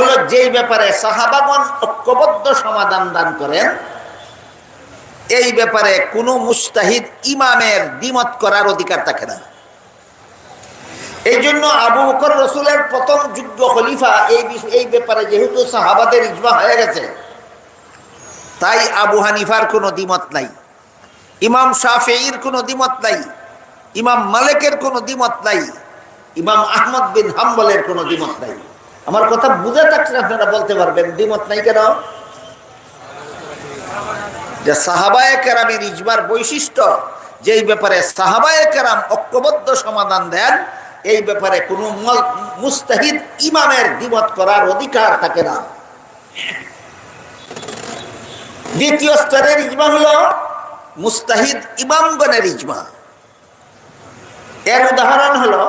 হলো যেই ব্যাপারে সাহাবাগণ ঐক্যবদ্ধ সমাধান দান করেন, এই ব্যাপারে কোনো মুস্তাহিদ ইমামের দ্বিমত করার অধিকার থাকে না। এই জন্য আবু বকর রসুলের প্রথম খলিফা এই এই ব্যাপারে যেহেতু সাহাবাদের ইজমা হয়ে গেছে, তাই আবু হানিফার কোনো দ্বিমত নাই, ইমাম শাফেইর কোনো দ্বিমত নাই, ইমাম মালিকের কোনো দ্বিমত নাই, ইমাম আহমদ বিন হাম্বলের কোনো দ্বিমত নাই। আমার কথা বুঝে থাকলে আপনারা, বলতে পারবেন। দ্বিমত নাই কেন? যে সাহাবায়ে কেরামের ইজমার বৈশিষ্ট্য যে এই ব্যাপারে সাহাবায়ে কেরাম ঐক্যবদ্ধ সমাধান দেন, এই ব্যাপারে কোনো মুস্তাহিদ ইমামের দ্বিমত করার অধিকার থাকে না। দ্বিতীয় স্তরের ইজমা হল মুস্তাহিদ ইমামগণের ইজমা। এর উদাহরণ হলো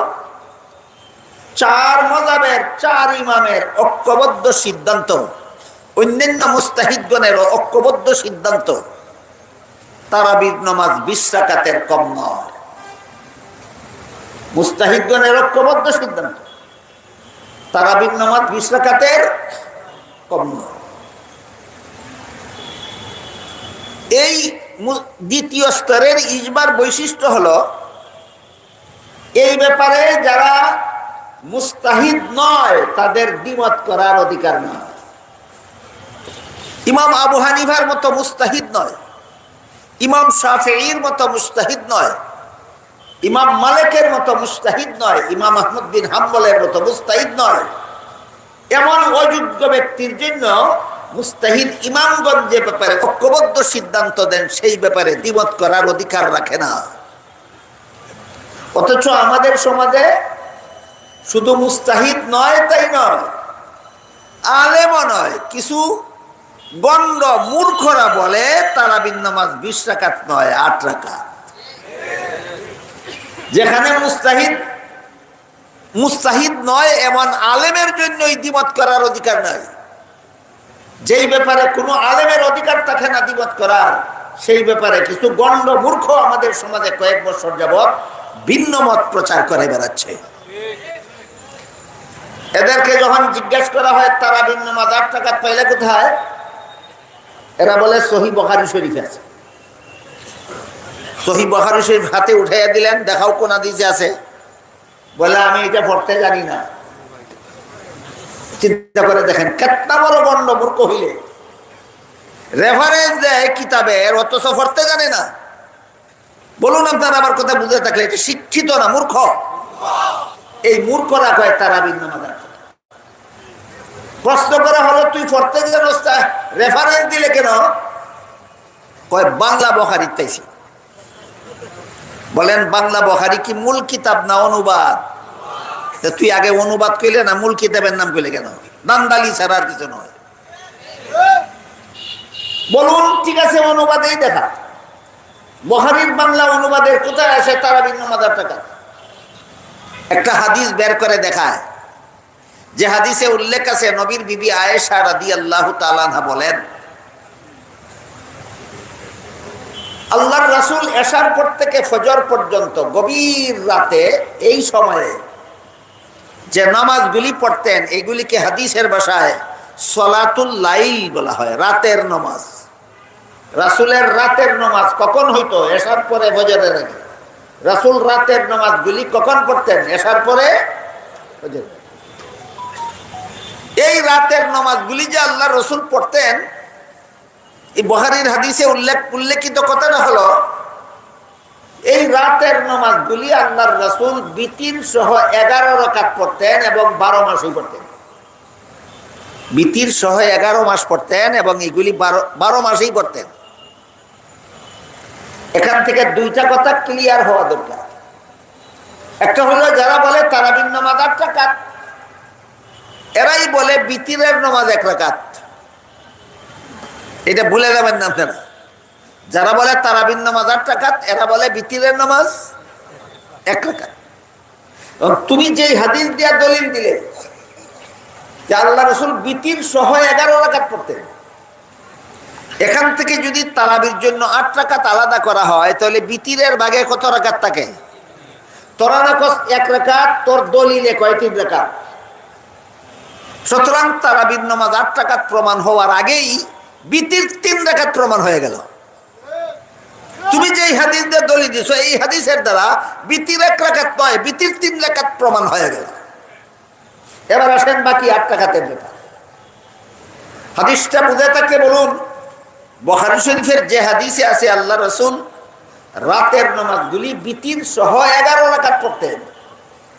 চার মজাবের, চার ইমামের ঐক্যবদ্ধ সিদ্ধান্ত। অন্যান্য মুস্তাহিদগণের ঐক্যবদ্ধ সিদ্ধান্ত। তারাবির নমাজ বিশ্বাকাতের কম নয়। মুস্তাহিদগণের ঐক্যবদ্ধ সিদ্ধান্ত। তারাবির নমাজ বিশ্বাকাতের কম নয়। এই দ্বিতীয় স্তরের ইজবার বৈশিষ্ট্য হলো, এই ব্যাপারে যারা মুস্তাহিদ নয়, তাদের দ্বিমত করার অধিকার নয় ইমাম আবু হানিফার মতো মুস্তাহিদ নয়, ইমাম শাফির মতো মুস্তাহিদ নয়, ইমাম মালিকের মতো মুস্তাহিদ নয়, ইমাম আহমদ বিন হাম্বলের মতো মুস্তাহিদ নয়। এমন অযোগ্য ব্যক্তির জন্য মুস্তাহিদ ইমামগঞ্জ যে ব্যাপারে ঐক্যবদ্ধ সিদ্ধান্ত দেন, সেই ব্যাপারে দ্বিমত করার অধিকার রাখে না। অথচ আমাদের সমাজে শুধু মুস্তাহিদ নয়, তাই নয়, আলেমও নয়, কিছু গণ্ড মূর্খরা বলে তারা নামাজ বিশ রাকাত নয়, আট রাকাত। যেখানে মুস্তাহিদ মুস্তাহিদ নয়, এমন আলেমের জন্য দ্বিমত করার অধিকার নাই। যেই ব্যাপারে কোনো আলেমের অধিকার থাকে না দ্বিমত করার, সেই ব্যাপারে কিছু গণ্ড মূর্খ আমাদের সমাজে কয়েক বছর যাবৎ ভিন্ন মত প্রচার করে বেড়াচ্ছে। এদেরকে যখন জিজ্ঞেস করা হয়, তারা ভিন্ন আট টাকা পাইলে কোথায়? এরা বলে, সহি বখারি শরীফ আছে। সহি বখারি শরীফ হাতে উঠাইয়া দিলেন, দেখাও কোন দিছে আছে। বলে, আমি এটা পড়তে জানি না। চিন্তা করে দেখেন, কেতনা বড় গণ্ড মূর্খ হইলে। রেফারেন্স দেয় কিতাবের অথচ পড়তে জানে না। বলুন আপনার, আমার কথা বুঝে থাকলে, এটা শিক্ষিত না মূর্খ? এই মূর্খরা কয়, তারা ভিন্ন মাদার প্রশ্ন করা হলো, তুই জানোস রেফারেন্স দিলে কেন? কয়, বাংলা বখারি পাইছি বলেন, বাংলা বখারি কি মূল কিতাব না অনুবাদ? তুই আগে অনুবাদ কইলে না, মূল কিতাবের নাম কইলে কেন? দান্দালি ছাড়া আর কিছু নয়। বলুন, ঠিক আছে, অনুবাদেই দেখা। বহারির বাংলা অনুবাদের কোথায় আসে, তারা ভিন্ন মাদার টাকা একটা হাদিস বের করে দেখায়। যে হাদিসে উল্লেখ আছে, নবীর বিবি আয়েশা রাদি আল্লাহ তালানহা বলেন, আল্লাহর রাসুল এশার পর থেকে ফজর পর্যন্ত গভীর রাতে এই সময়ে যে নামাজগুলি পড়তেন, এগুলিকে হাদিসের ভাষায় সলাতুল লাইল বলা হয়, রাতের নামাজ। রাসুলের রাতের নামাজ কখন হইতো? এসার পরে ফজরের আগে। রাসুল রাতের নামাজগুলি কখন পড়তেন? এসার পরে? এই রাতের নামাজগুলি যে আল্লাহ রসুল পড়তেন, এই বহারির হাদিসে উল্লেখ, উল্লেখিত কথাটা হলো? এই রাতের নামাজগুলি আল্লাহর রসুল বিতির সহ এগারো রকাত পড়তেন এবং বারো মাসই পড়তেন। বিতির সহ এগারো মাস পড়তেন এবং এগুলি বারো বারো মাসেই পড়তেন। এখান থেকে দুইটা কথা ক্লিয়ার হওয়া দরকার। একটা হলো, যারা বলে তারাবিন নামাজ আট এরাই বলে বিতিরের নামাজ এক রাকাত। এটা ভুলে যাবেন না আপনারা। যারা বলে তারাবিন নামাজ আট রাকাত, এরা বলে বিতিরের নামাজ এক রাকাত। তুমি যে হাদিস দিয়া দলিল দিলে, যে আল্লাহ রসুল বিতির সহ এগারো রাকাত পড়তেন। এখান থেকে যদি তারাবির জন্য আট রাকাত আলাদা করা হয়, তাহলে বিতিরের ভাগে কত রাকাত থাকে? তোরা এক রাকাত, তোর দলিলে কয় তিন রাকাত? সুতরাং তারাবির নামাজ আট টাকাত প্রমাণ হওয়ার আগেই বিতির তিন রাকাত প্রমাণ হয়ে গেল। তুমি যে হাদিস দিয়ে দলি দিছ, এই হাদিসের দ্বারা বিতির এক রাকাত নয়, বিতির তিন রাকাত প্রমাণ হয়ে গেল। এবার আসেন বাকি আট টাকাতের ব্যাপার। হাদিসটা বুঝে থাকলে বলুন বখারি শরীফের যে হাদিসে আছে, আল্লাহ রসুল রাতের নামাজগুলি বিতির সহ এগারো রাকাত পড়তেন।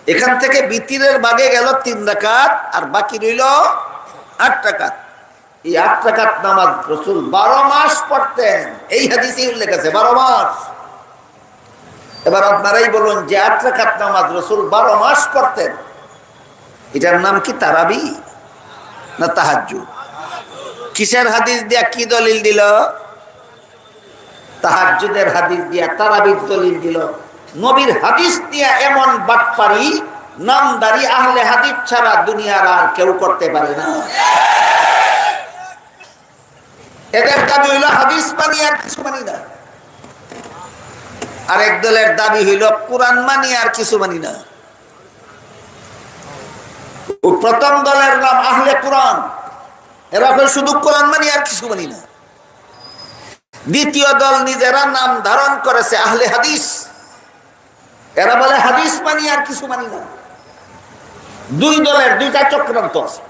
এখান থেকে বিতিরের বাগে গেল তিন রাকাত, আর বাকি রইল আট টাকাত এই আট টাকাত নামাজ রসুল বারো মাস পড়তেন। এই হাদিসে উল্লেখ আছে, বারো মাস। এবার আপনারাই বলুন, যে আট টাকাত নামাজ রসুল বারো মাস পড়তেন, এটার নাম কি তারাবি না তাহাজু কিসের হাদিস দিয়া কি দলিল দিল? তাহাজুদের হাদিস দিয়া, তারাবির দলিল দিল। নবীর হাদিস দিয়া এমন বাটপারি, নামদারি আহলে হাদিস ছাড়া দুনিয়ার আর কেউ করতে পারে না। এদের দাবি হইল, হাদিস মানি আর কিছু মানি না। আরেক দলের দাবি হইল, কোরআন মানি আর কিছু মানি না। প্রথম দলের নাম আহলে কোরআন। এরা কয় শুধু কোরআন মানি আর কিছু মানি না। দ্বিতীয় দল নিজেরা নাম ধারণ করেছে আহলে হাদিস। এরা বলে হাদিস মানি আর কিছু মানি না। দুই দলের দুইটা চক্রান্ত আছে।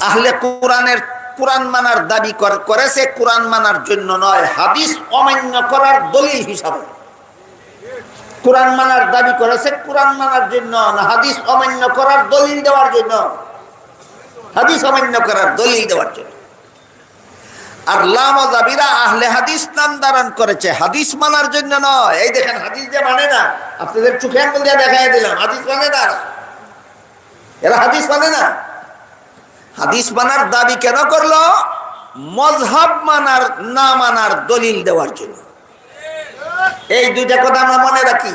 আহলে কোরআনের কোরআন মানার দাবি করেছে, কোরআন মানার জন্য নয়, হাদিস অমান্য করার দলিল হিসাবে। কোরআন মানার দাবি করেছে, কোরআন মানার জন্য না, হাদিস অমান্য করার দলিল দেওয়ার জন্য। হাদিস অমান্য করার দলিল দেওয়ার জন্য। আর লামাজাবিরা আহলে হাদিস নাম ধারণ করেছে। হাদিস মানার জন্য নয়। এই দেখেন, হাদিস যে মানে না, আপনাদের চোখে আঙ্গুল দিয়ে দেখাই দিলাম। হাদিস মানে না এরা হাদিস মানে না। হাদিস মানার দাবি কেন করল? মজহাব মানার, না মানার দলিল দেওয়ার জন্য। এই দুইটা কথা আমরা মনে রাখি।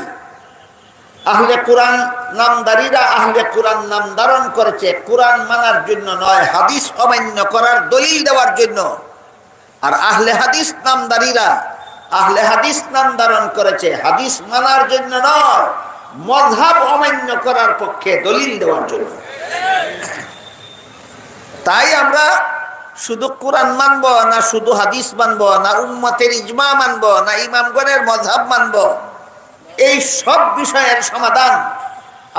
আহলে কোরআন নামদারিরা আহলে কোরআন নাম ধারণ করেছে। কোরআন মানার জন্য নয়, হাদিস অমান্য করার দলিল দেওয়ার জন্য। আর আহলে হাদিস নামদারিরা আহলে হাদিস নাম ধারণ করেছে। হাদিস মানার জন্য নয় মজহাব অমান্য করার পক্ষে দলিল দেওয়ার জন্য। তাই আমরা শুধু কোরআন মানব না, শুধু হাদিস মানব না, উম্মতের ইজমা মানব না, ইমামগণের মজহাব মানব। এই সব বিষয়ের সমাধান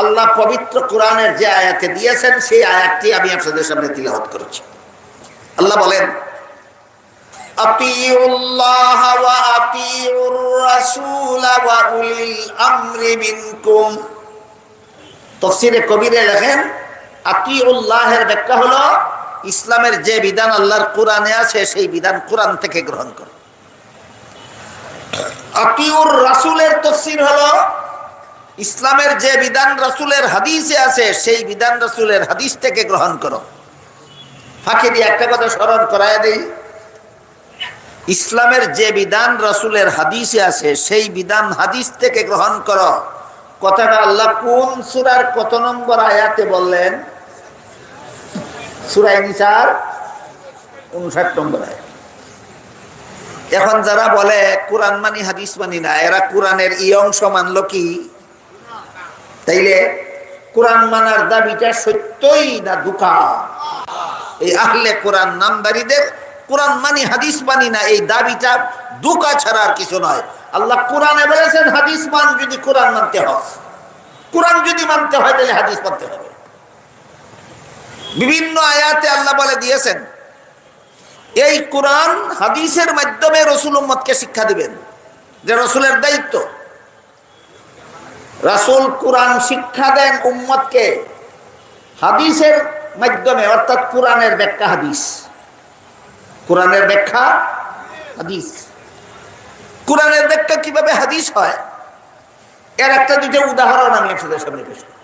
আল্লাহ পবিত্র কোরআনের যে আয়াতে দিয়েছেন, সেই আয়াতটি আমি আপনাদের সামনে তিলাওয়াত করেছি। আল্লাহ বলেন কবিরে ব্যাখ্যা হলো, ইসলামের যে বিধান আল্লাহর কোরআনে আছে, সেই বিধান কোরআন থেকে গ্রহণ করো। আতিউর রাসূলের তফসির হলো, ইসলামের যে বিধান রাসূলের হাদিসে আছে, সেই বিধান রাসূলের হাদিস থেকে গ্রহণ করো। ফাঁকে দিয়ে একটা কথা স্মরণ করায় দেই। ইসলামের যে বিধান রাসূলের হাদিসে আছে, সেই বিধান হাদিস থেকে গ্রহণ করো। কথাটা আল্লাহ কোন সুরার কত নম্বর আয়াতে বললেন? সুরাই নিসার উনষাট নম্বর আয়াত। এখন যারা বলে, কোরআন মানি, হাদিস মানি না, এরা কোরআনের ই অংশ মানলো কি? তাইলে কোরআন মানার দাবিটা সত্যই না দুকা? এই আহলে কোরআন নামদারিদের কোরআন মানি, হাদিস মানি না, এই দাবিটা দুকা ছাড়া আর কিছু নয়। আল্লাহ কোরআনে বলেছেন, হাদিস মান যদি কোরআন মানতে হয়, কোরআন যদি মানতে হয়, তাহলে হাদিস মানতে হবে। বিভিন্ন আয়াতে আল্লাহ বলে দিয়েছেন এই কোরআন হাদিসের মাধ্যমে রসুল উম্মতকে শিক্ষা দিবেন। যে রসুলের দায়িত্ব। রাসুল কোরআন শিক্ষা দেন উম্মতকে হাদিসের মাধ্যমে, অর্থাৎ কোরআনের ব্যাখ্যা হাদিস। কোরআনের ব্যাখ্যা হাদিস। কোরআনের ব্যাখ্যা কীভাবে হাদিস হয়? এর একটা দুটো উদাহরণ আমি আপনাদের সামনে পেশ করি।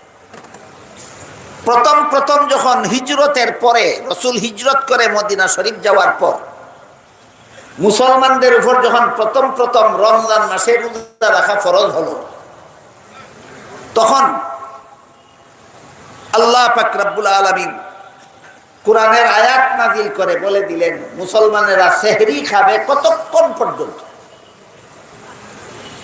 প্রথম প্রথম যখন হিজরতের পরে রসুল হিজরত করে মদিনা শরীফ যাওয়ার পর, মুসলমানদের উপর যখন প্রথম প্রথম রমজান মাসে রোজা রাখা ফরজ হলো, তখন আল্লাহ পাক রব্বুল আলমিন কোরআনের আয়াত নাজিল করে বলে দিলেন, মুসলমানেরা সেহরি খাবে কতক্ষণ পর্যন্ত?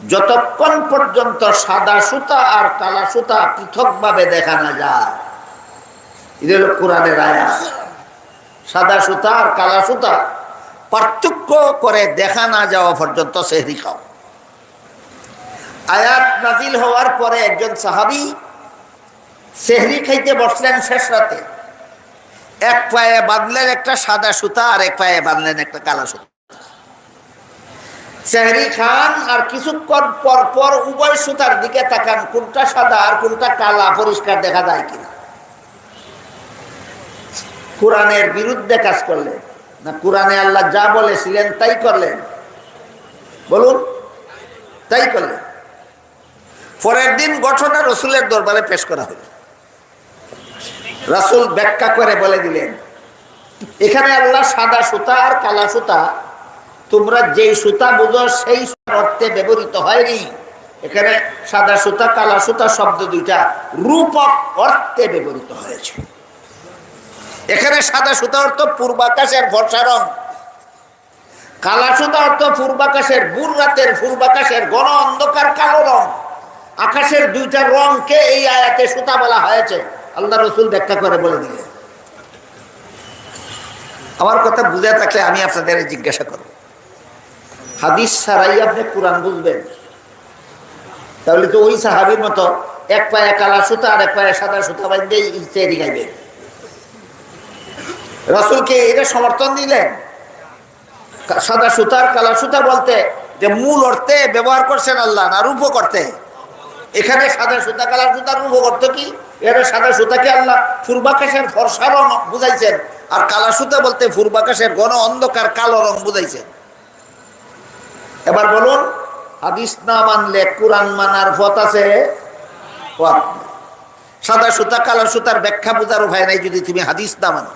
যতক্ষণ পর্যন্ত সাদা সুতা আর কালা সুতা পৃথকভাবে দেখা না যায় কোরআনের আয়াত। সাদা সুতা আর কালা সুতা পার্থক্য করে দেখা না যাওয়া পর্যন্ত সেহরি খাও। আয়াত নাজিল হওয়ার পরে একজন সাহাবি সেহরি খাইতে বসলেন শেষ রাতে। এক পায়ে বাঁধলেন একটা সাদা সুতা আর এক পায়ে বাঁধলেন একটা কালা সুতা। সেহরি খান আর কিছুক্ষণ পর পর উভয় সুতার দিকে তাকান, কোনটা সাদা আর কোনটা কালা, পরিষ্কার দেখা যায় কিনা? কোরআনের বিরুদ্ধে কাজ করলেন। না, কোরআনে আল্লাহ যা বলেছিলেন তাই করলেন। বলুন, তাই করলেন। পরের দিন ঘটনা রসুলের দরবারে পেশ করা হলো। রাসুল ব্যাখ্যা করে বলে দিলেন, এখানে আল্লাহ সাদা সুতা আর কালা সুতা তোমরা যেই সুতা বুঝো, সেই অর্থে ব্যবহৃত হয়নি। এখানে সাদা সুতা, কালা সুতা শব্দ দুইটা রূপক অর্থে ব্যবহৃত হয়েছে। এখানে সাদা সুতা অর্থ পূর্বাকাশের ভরসা রং। কালা সুতা অর্থ পূর্বাকাশের বুর রাতের পূর্বাকাশের গণ অন্ধকার কালো রং। আকাশের দুইটা রংকে এই আয়াতে সুতা বলা হয়েছে। আল্লাহ রসুল ব্যাখ্যা করে বলে দিলে আমার কথা বুঝে থাকলে আমি আপনাদের জিজ্ঞাসা করব। হাদিস ছাড়াই আপনি কোরআন বুঝবেন। তাহলে তো ওই সাহাবির মতো এক পায়ে কালা সুতা আর এক পায়ে সাদা সুতা বাঁধতে রসুলকে এটা সমর্থন দিলেন। সাদা সুতার কালা সুতা বলতে যে মূল অর্থে ব্যবহার করছেন আল্লাহ না রূপ করতে। এখানে সাদা সুতা, কালা সুতা রূপ অর্থ কি? এটা সাদা সুতাকে আল্লাহ পূর্বাকাশের ফর্সা রং বুঝাইছেন আর কালা সুতা বলতে পূর্বাকাশের ঘন অন্ধকার কালো রং বুঝাইছেন। এবার বলুন, হাদিস না মানলে কোরআন মানার পথ আছে? সাদা সুতা, কালো সুতার ব্যাখ্যা বোঝার উপায় নাই যদি তুমি হাদিস না মানো।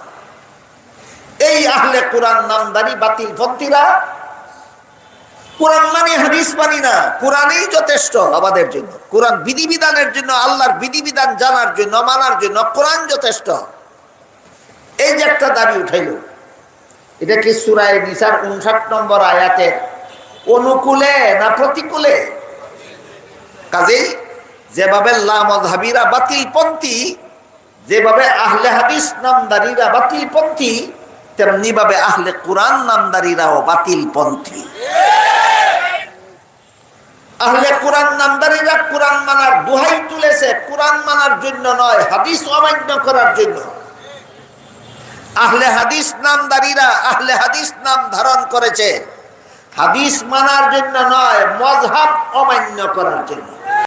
এই আহলে কোরআন নামদারি বাতিল পন্থীরা, কোরআন মানে হাদিস মানি না। কোরআনই যথেষ্ট আমাদের জন্য। কোরআন বিধিবিধানের জন্য, আল্লাহর বিধিবিধান জানার জন্য, মানার জন্য কোরআন যথেষ্ট। এই যে একটা দাবি উঠাইল, এটা কি সুরায় নিসার উনষাট নম্বর আয়াতের? অনুকূলে না প্রতিকূলে? কাজেই যেভাবে লামধাবিরা বাতিল পন্থী যেভাবে আহলে হাদিস নামদারিরা বাতিল পন্থী তেমনি ভাবে আহলে কোরআন নামদারিরাও বাতিল পন্থী আহলে কোরআন নামদারিরা কোরআন মানার দোহাই তুলেছে, কোরআন মানার জন্য নয়, হাদিস অমান্য করার জন্য। আহলে হাদিস নামদারিরা আহলে হাদিস নাম ধারণ করেছে। হাদিস মানার জন্য নয় মজহাব অমান্য করার জন্য।